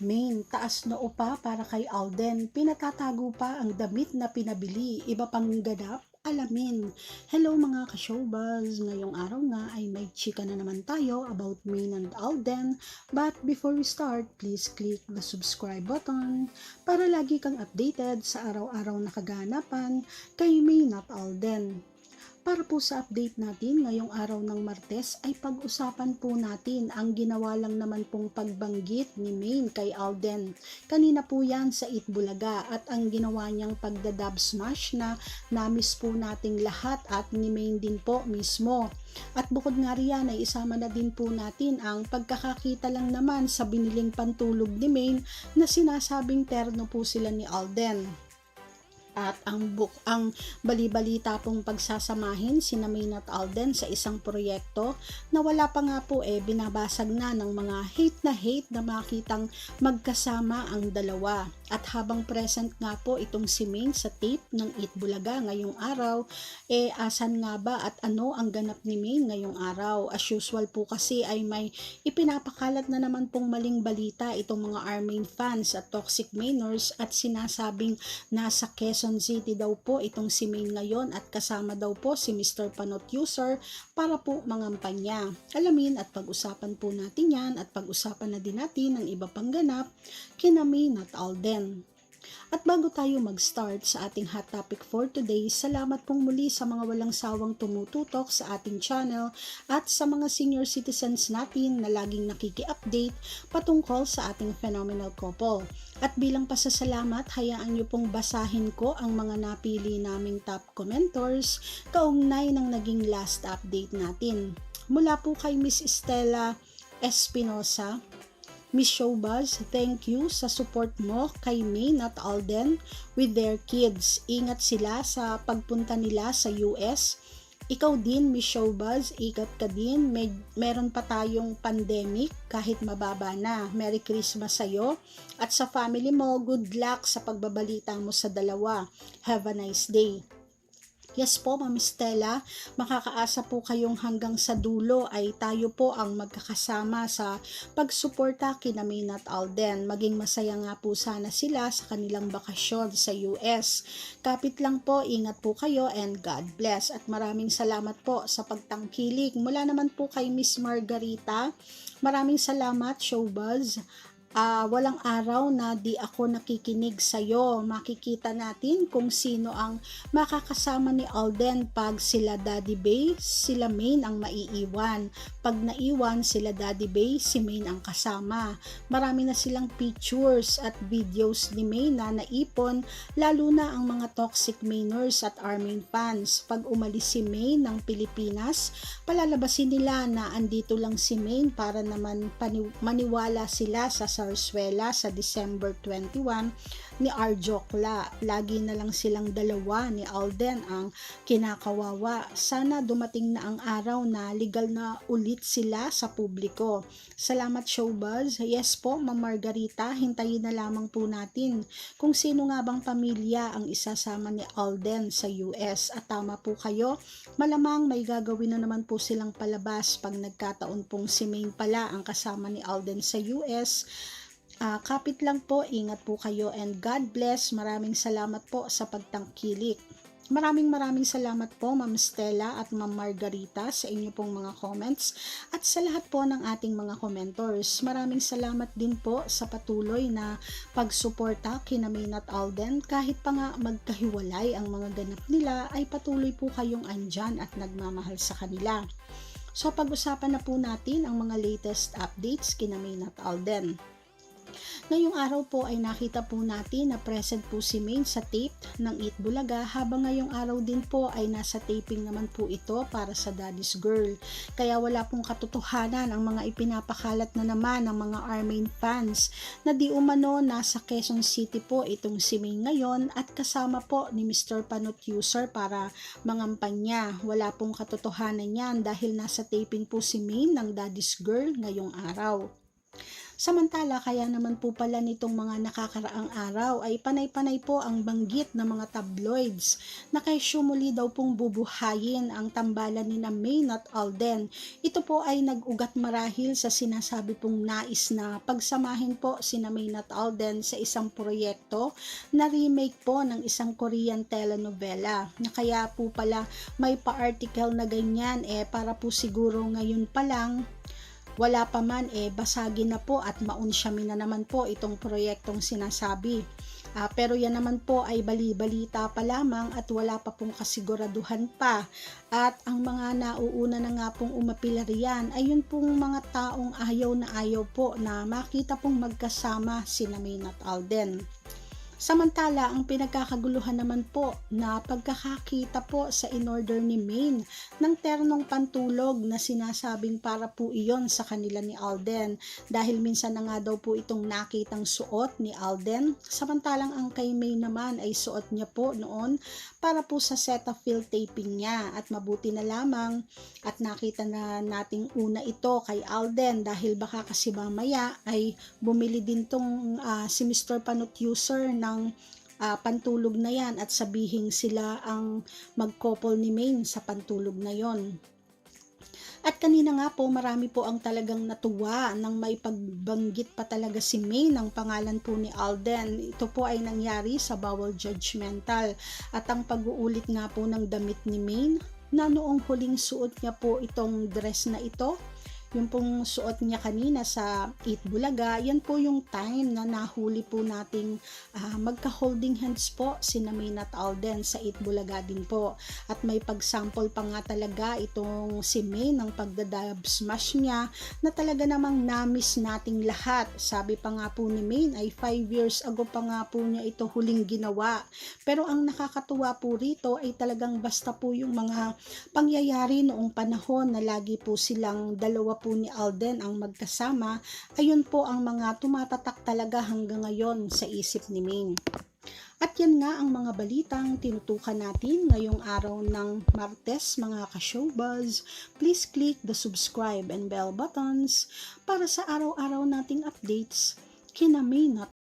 Main, taas na upa para kay Alden. Pinatatago pa ang damit na pinabili. Iba pang ganap? Alamin. Hello mga ka-showbuzz. Ngayong araw nga ay may chika na naman tayo about Main and Alden. But before we start, please click the subscribe button para lagi kang updated sa araw-araw na kaganapan kay Main at Alden. Para po sa update natin ngayong araw ng Martes ay pag-usapan po natin ang ginawa lang naman pong pagbanggit ni Maine kay Alden. Kanina po yan sa Itbulaga at ang ginawa niyang pagdadab smash na namis po nating lahat at ni Maine din po mismo. At bukod nga riyan ay isama na din po natin ang pagkakakita lang naman sa biniling pantulog ni Maine na sinasabing terno po sila ni Alden at ang book ang balibalita pong pagsasamahin si Maine at Alden sa isang proyekto na wala pa nga po eh binabasag na ng mga hate na hate na makitang magkasama ang dalawa. At habang present nga po itong si Maine sa tape ng Eat Bulaga ngayong araw eh asan nga ba at ano ang ganap ni Maine ngayong araw? As usual po kasi ay may ipinapakalat na naman pong maling balita itong mga Armain fans at toxic Mainers at sinasabing nasa Quezon City daw po itong si Maine ngayon at kasama daw po si Mr. Panot User para po mangampanya. Alamin at pag-usapan po natin yan at pag-usapan na din natin ang iba pang ganap kina Maine at Alden. At bago tayo mag-start sa ating hot topic for today, salamat pong muli sa mga walang sawang tumututok sa ating channel at sa mga senior citizens natin na laging nakiki-update patungkol sa ating phenomenal couple. At bilang pasasalamat, hayaan niyo pong basahin ko ang mga napili naming top commentors kaugnay ng naging last update natin. Mula po kay Miss Estela Espinosa, Miss Showbuzz, thank you sa support mo kay Maine at Alden with their kids. Ingat sila sa pagpunta nila sa US. Ikaw din, Miss Showbuzz, ikat ka din. May, meron pa tayong pandemic kahit mababa na. Merry Christmas sa'yo. At sa family mo, good luck sa pagbabalita mo sa dalawa. Have a nice day. Yes po, Ma'am Stella, makakaasa po kayong hanggang sa dulo ay tayo po ang magkakasama sa pagsuporta kina Maine at Alden. Maging masaya nga po sana sila sa kanilang bakasyon sa US. Kapit lang po, ingat po kayo and God bless. At maraming salamat po sa pagtangkilik. Mula naman po kay Miss Margarita, maraming salamat, Showbuzz uh, walang araw na di ako nakikinig sa'yo. Makikita natin kung sino ang makakasama ni Alden pag sila Daddy Bay, sila Main ang maiiwan. Pag naiwan sila Daddy Bay, si Main ang kasama. Marami na silang pictures at videos ni Main na naipon, lalo na ang mga toxic Mainers at Armin fans. Pag umalis si Main ng Pilipinas, palalabasin nila na andito lang si Main para naman maniwala sila sa Sarsuela sa December 21 ni Arjokla. Lagi na lang silang dalawa ni Alden ang kinakawawa. Sana dumating na ang araw na legal na ulit sila sa publiko. Salamat Showbuzz. Yes po, Ma'am Margarita, hintayin na lamang po natin kung sino nga bang pamilya ang isasama ni Alden sa US. At tama po kayo, malamang may gagawin na naman po silang palabas pag nagkataon pong si Maine pala ang kasama ni Alden sa US Uh, kapit lang po, ingat po kayo and God bless. Maraming salamat po sa pagtangkilik. Maraming maraming salamat po Ma'am Stella at Ma'am Margarita sa inyo pong mga comments at sa lahat po ng ating mga commentors. Maraming salamat din po sa patuloy na pagsuporta kina Main at Alden kahit pa nga magkahiwalay ang mga ganap nila ay patuloy po kayong andyan at nagmamahal sa kanila. So pag-usapan na po natin ang mga latest updates kina Main at Alden. Ngayong araw po ay nakita po natin na present po si Maine sa tape ng Eat Bulaga habang ngayong araw din po ay nasa taping naman po ito para sa Daddy's Girl. Kaya wala pong katotohanan ang mga ipinapakalat na naman ng mga Armain fans na di umano nasa Quezon City po itong si Maine ngayon at kasama po ni Mr. Panot User para mangampanya. Wala pong katotohanan yan dahil nasa taping po si Maine ng Daddy's Girl ngayong araw. Samantala, kaya naman po pala nitong mga nakakaraang araw ay panay-panay po ang banggit ng mga tabloids na kay Shumuli daw pong bubuhayin ang tambalan ni na Maine at Alden. Ito po ay nag-ugat marahil sa sinasabi pong nais na pagsamahin po si na Maine at Alden sa isang proyekto na remake po ng isang Korean telenovela na kaya po pala may pa-article na ganyan eh para po siguro ngayon pa lang wala pa man eh basagin na po at maunsyamin na naman po itong proyektong sinasabi. Ah, pero yan naman po ay bali-balita pa lamang at wala pa pong kasiguraduhan pa. At ang mga nauuna na nga pong umapila riyan ay yun pong mga taong ayaw na ayaw po na makita pong magkasama si Maine at Alden. Samantala, ang pinagkakaguluhan naman po na pagkakakita po sa in-order ni Maine ng ternong pantulog na sinasabing para po iyon sa kanila ni Alden dahil minsan na nga daw po itong nakitang suot ni Alden samantalang ang kay Maine naman ay suot niya po noon para po sa Cetaphil taping niya at mabuti na lamang at nakita na nating una ito kay Alden dahil baka kasi mamaya ay bumili din tong ah, si Mr. Panut user ng ah, pantulog na yan at sabihin sila ang mag-couple ni Maine sa pantulog na yon. At kanina nga po, marami po ang talagang natuwa nang may pagbanggit pa talaga si May ng pangalan po ni Alden. Ito po ay nangyari sa Bawal Judgmental. At ang pag-uulit nga po ng damit ni Maine na noong huling suot niya po itong dress na ito, yung pong suot niya kanina sa Eat Bulaga, yan po yung time na nahuli po nating ah, magka-holding hands po si Maine at Alden sa Eat Bulaga din po. At may pag-sample pa nga talaga itong si May ng pagdadab smash niya na talaga namang namiss nating lahat. Sabi pa nga po ni Maine ay 5 years ago pa nga po niya ito huling ginawa. Pero ang nakakatuwa po rito ay talagang basta po yung mga pangyayari noong panahon na lagi po silang dalawa po ni Alden ang magkasama, ayun po ang mga tumatatak talaga hanggang ngayon sa isip ni Maine. At yan nga ang mga balitang tinutukan natin ngayong araw ng Martes mga ka-showbuzz. Please click the subscribe and bell buttons para sa araw-araw nating updates kina at